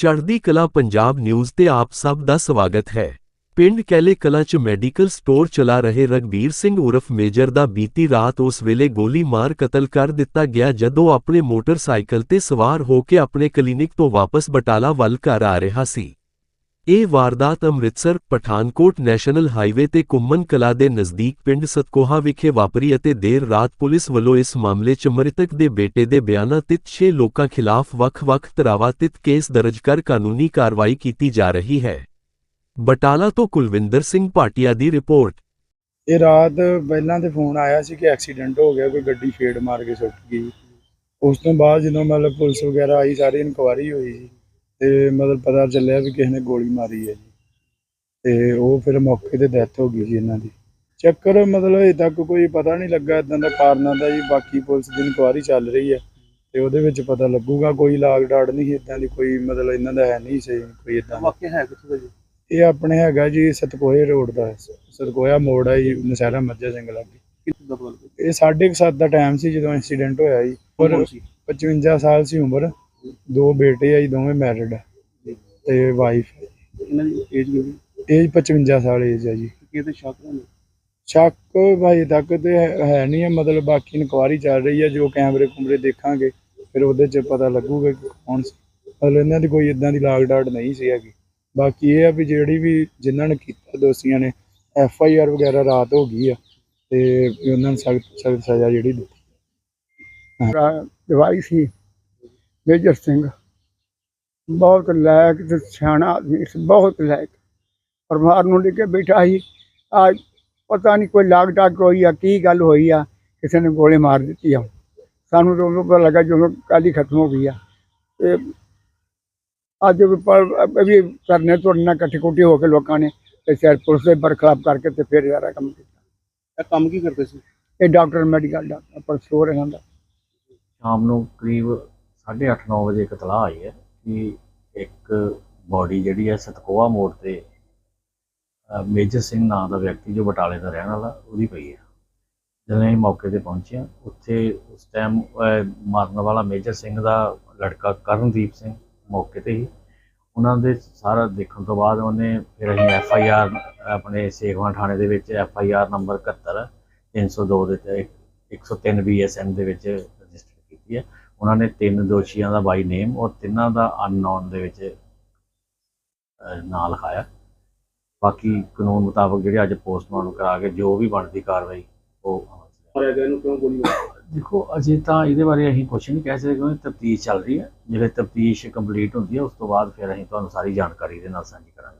ਚੜ੍ਹਦੀ ਕਲਾ ਪੰਜਾਬ ਨਿਊਜ਼ ਤੇ ਆਪ ਸਭ ਦਾ ਸਵਾਗਤ ਹੈ। ਪਿੰਡ ਕੈਲੇ ਕਲਾ 'ਚ ਮੈਡੀਕਲ ਸਟੋਰ ਚਲਾ ਰਹੇ ਰਗਵੀਰ ਸਿੰਘ ਉਰਫ ਮੇਜਰ ਦਾ ਬੀਤੀ ਰਾਤ ਉਸ ਵੇਲੇ ਗੋਲੀ ਮਾਰ ਕਤਲ ਕਰ ਦਿੱਤਾ ਗਿਆ ਜਦੋਂ ਆਪਣੇ ਮੋਟਰਸਾਈਕਲ ਤੇ ਸਵਾਰ ਹੋ ਕੇ ਆਪਣੇ ਕਲੀਨਿਕ ਤੋਂ ਵਾਪਸ ਬਟਾਲਾ ਵੱਲ ਘਰ ਆ ਰਿਹਾ ਸੀ। ਇਹ ਵਾਰਦਾਤ ਅੰਮ੍ਰਿਤਸਰ, ਪਠਾਨਕੋਟ ਨੈਸ਼ਨਲ ਹਾਈਵੇ ਤੇ ਕੁੰਮਨ ਕਲਾ ਦੇ ਨਜ਼ਦੀਕ ਪਿੰਡ ਸਤਕੋਹਾ ਵਿਖੇ ਵਾਪਰੀ ਅਤੇ ਦੇਰ ਰਾਤ ਪੁਲਿਸ ਵੱਲੋਂ ਇਸ ਮਾਮਲੇ 'ਚ ਮ੍ਰਿਤਕ ਦੇ ਬੇਟੇ ਦੇ ਬਿਆਨਾਂ ਤੇ 6 ਲੋਕਾਂ ਖਿਲਾਫ ਵੱਖ-ਵੱਖ ਧਾਰਾਵਾਂ ਤੇ ਕੇਸ ਦਰਜ ਕਰ ਕਾਨੂੰਨੀ ਕਾਰਵਾਈ ਕੀਤੀ ਜਾ ਰਹੀ ਹੈ। ਬਟਾਲਾ ਤੋਂ ਕੁਲਵਿੰਦਰ ਸਿੰਘ ਭਾਟੀਆ ਦੀ ਰਿਪੋਰਟ। ਇਹ ਰਾਤ ਪਹਿਲਾਂ ਤੇ ਫੋਨ ਆਇਆ ਸੀ ਕਿ ਐਕਸੀਡੈਂਟ ਹੋ ਗਿਆ, ਕੋਈ ਗੱਡੀ ਫੇੜ ਮਾਰ ਕੇ ਸੁੱਟ ਗਈ। ਉਸ ਤੋਂ ਬਾਅਦ ਜਦੋਂ ਮਤਲਬ ਪੁਲਿਸ ਵਗੈਰਾ ਆਈ, ਸਾਰੀ ਇਨਕੁਆਰੀ ਹੋਈ ਸੀ। ਤੇ ਮਤਲਬ ਪਤਾ ਚੱਲਿਆ ਵੀ ਕਿਸੇ ਨੇ ਗੋਲੀ ਮਾਰੀ ਹੈ ਜੀ। ਤੇ ਉਹ ਫਿਰ ਮੌਕੇ ਤੇ ਡੈਥ ਹੋ ਗਈ ਜੀ ਇਹਨਾਂ ਦੀ। ਚੱਕਰ ਮਤਲਬ ਅਜੇ ਤੱਕ ਕੋਈ ਪਤਾ ਨਹੀਂ ਲੱਗਾ ਇਦਾਂ ਦਾ ਕਾਰਨਾਂ ਦਾ ਜੀ। ਬਾਕੀ ਪੁਲਿਸ ਦੀ ਇਨਕੁਆਰੀ ਚੱਲ ਰਹੀ ਹੈ ਤੇ ਉਹਦੇ ਵਿੱਚ ਪਤਾ ਲੱਗੂਗਾ। ਕੋਈ ਲਾਗ ਡਾਟ ਨਹੀਂ ਇਦਾਂ ਦੀ ਕੋਈ ਮਤਲਬ ਇਹਨਾਂ ਦਾ ਹੈ ਨਹੀਂ ਸੀ ਕੋਈ ਇਦਾਂ ਵਾਕਿਆ ਹੈ ਕਿੱਥੇ ਦਾ ਜੀ? ਇਹ ਆਪਣੇ ਹੈਗਾ ਜੀ ਸਤਕੋਏ ਰੋਡ ਦਾ ਸਤਕੋਇਆ ਮੋੜ ਹੈ ਜੀ ਨਸ਼ਹਿਰਾ ਮੱਝਾ ਸਿੰਘ ਲਾਗੇ ਇਹ ਸਾਢੇ ਕੁ ਸੱਤ ਦਾ ਟਾਈਮ ਸੀ ਜਦੋਂ ਇਨਸੀਡੈਂਟ ਹੋਇਆ ਜੀ। ਪਰ ਕੌਣ ਸੀ? 55 ਸਾਲ ਸੀ ਉਮਰ। ਦੋ ਬੇਟੇ ਆ ਜੀ ਦੋਵੇਂ ਮੈਰਿਡ ਆ ਤੇ ਵਾਈਫ ਇਹਨਾਂ ਦੀ ਏਜ ਕਿੰਨੀ ਏਜ 55 ਸਾਲ ਏਜ ਆ ਜੀ। ਸ਼ੱਕ ਭਾਈ ਤੱਕ ਤੇ ਹੈ ਹੈ ਨਹੀਂ ਹੈ ਮਤਲਬ ਬਾਕੀ ਇਨਕੁਆਰੀ ਚੱਲ ਰਹੀ ਹੈ ਜੋ ਕੈਮਰੇ ਕੁਮਰੇ ਦੇਖਾਂਗੇ ਫਿਰ ਉਹਦੇ 'ਚ ਪਤਾ ਲੱਗੂਗਾ ਕਿ ਕੌਣ ਸੀ। ਮਤਲਬ ਇਹਨਾਂ ਦੀ ਕੋਈ ਇਦਾਂ ਦੀ ਲਾਗ ਡਾਟ ਨਹੀਂ ਸੀ ਹੈਗੀ। ਬਾਕੀ ਇਹ ਆ ਵੀ ਜਿਹੜੀ ਵੀ ਜਿਨ੍ਹਾਂ ਨੇ ਕੀਤਾ ਦੋਸ਼ੀਆਂ ਨੇ ਐਫ ਆਈ ਆਰ ਵਗੈਰਾ ਰਾਤ ਹੋ ਗਈ ਆ ਤੇ ਉਹਨਾਂ ਨੂੰ ਸਖਤ ਸਖਤ ਸਜ਼ਾ ਜਿਹੜੀ ਦਿੱਤੀ। ਦਵਾਈ ਸੀ। ਮੇਜਰ ਸਿੰਘ। ਬਹੁਤ ਲਾਇਕ ਤੇ ਸਿਆਣਾ ਆਦਮੀ ਸੀ ਬਹੁਤ ਲਾਇਕ। ਪਰਿਵਾਰ ਨੂੰ ਲੈ ਕੇ ਬੈਠਾ ਸੀ। ਅੱਜ ਪਤਾ ਨਹੀਂ ਕੋਈ ਲਾਗ ਡਾਕ ਹੋਈ ਆ ਕੀ ਗੱਲ ਹੋਈ ਆ ਕਿਸੇ ਨੇ ਗੋਲੀ ਮਾਰ ਦਿੱਤੀ ਆ। ਸਾਨੂੰ ਤਾਂ ਉਦੋਂ ਪਤਾ ਲੱਗਾ ਜਦੋਂ ਕੱਲ੍ਹ ਹੀ ਖਤਮ ਹੋ ਗਈ ਆ। ਤੇ ਅੱਜ ਵੀ ਪਰ ਵੀ ਕਰਨੇ ਤੁਰਨਾ ਇਕੱਠੇ ਕੁੱਠੇ ਹੋ ਕੇ ਲੋਕਾਂ ਨੇ ਤੇ ਸ਼ਹਿਰ ਪੁਲਿਸ ਦੇ ਬਰਖਲਾਫ ਕਰਕੇ ਤੇ ਫਿਰ ਯਾਰਾ ਕੰਮ ਕੀਤਾ। ਇਹ ਕੰਮ ਕੀ ਕਰਦੇ ਸੀ? ਇਹ ਡਾਕਟਰ ਮੈਡੀਕਲ ਡਾਕਟਰ ਪਰ ਸਟੋਰ ਇਹਨਾਂ ਦਾ। ਸ਼ਾਮ ਨੂੰ ਕਰੀਬ 8:30-9 ਵਜੇ ਇੱਕ ਤਲਾਹ ਆਈ ਹੈ ਕਿ ਇੱਕ ਬੋਡੀ ਜਿਹੜੀ ਹੈ ਸਤਕੋਆ ਮੋੜ ਤੇ ਮੇਜਰ ਸਿੰਘ ਨਾਂ ਦਾ ਵਿਅਕਤੀ ਜੋ ਬਟਾਲੇ ਦਾ ਰਹਿਣ ਵਾਲਾ ਉਹਦੀ ਪਈ ਹੈ। ਜਦੋਂ ਅਸੀਂ ਮੌਕੇ ਤੇ ਪਹੁੰਚੇ ਹਾਂ, ਉੱਥੇ ਉਸ ਟਾਈਮ ਮਾਰਨ ਵਾਲਾ ਮੇਜਰ ਸਿੰਘ ਦਾ ਲੜਕਾ ਕਰਨਦੀਪ ਸਿੰਘ ਮੌਕੇ ਤੇ ਹੀ ਉਹਨਾਂ ਦੇ ਸਾਰਾ ਦੇਖਣ ਤੋਂ ਬਾਅਦ ਉਹਨੇ ਫਿਰ ਅਸੀਂ ਐਫ ਆਈ ਆਰ ਆਪਣੇ ਸੇਖਵਾਂ ਥਾਣੇ ਦੇ ਵਿੱਚ ਐਫ ਆਈ ਆਰ ਨੰਬਰ 71 302 ਦੇ ਤੇ 103 ਬੀਐਸਐਨ ਦੇ ਵਿੱਚ ਰਜਿਸਟਰ ਕੀਤੀ ਹੈ। ਉਹਨਾਂ ਨੇ ਤਿੰਨ ਦੋਸ਼ੀਆਂ ਦਾ ਬਾਈ ਨੇਮ ਔਰ ਤਿੰਨਾਂ ਦਾ ਅਨਨੋਨ ਦੇ ਵਿੱਚ ਨਾਂ ਲਿਖਾਇਆ। ਬਾਕੀ ਕਾਨੂੰਨ ਮੁਤਾਬਕ ਜਿਹੜੇ ਅੱਜ ਪੋਸਟਮਾਰਟਮ ਕਰਾ ਕੇ ਜੋ ਵੀ ਬਣਦੀ ਕਾਰਵਾਈ ਉਹ ਅਮਲ 'ਚ ਲਿਆਂਦੀ। ਮਾਰਿਆ ਗਿਆ ਇਹਨੂੰ ਕਿਉਂ ਗੋਲੀ ਮਾਰੀ? ਦੇਖੋ ਅਜੇ ਤਾਂ ਇਹਦੇ ਬਾਰੇ ਅਸੀਂ ਕੁਝ ਨਹੀਂ ਕਹਿ ਸਕਦੇ ਕਿਉਂਕਿ ਤਫਤੀਸ਼ ਚੱਲ ਰਹੀ ਹੈ। ਜਿਹੜੇ ਤਫਤੀਸ਼ ਕੰਪਲੀਟ ਹੁੰਦੀ ਹੈ ਉਸ ਤੋਂ ਬਾਅਦ ਫਿਰ ਅਸੀਂ ਤੁਹਾਨੂੰ ਸਾਰੀ ਜਾਣਕਾਰੀ ਦੇ ਨਾਲ ਸਾਂਝੀ ਕਰਾਂਗੇ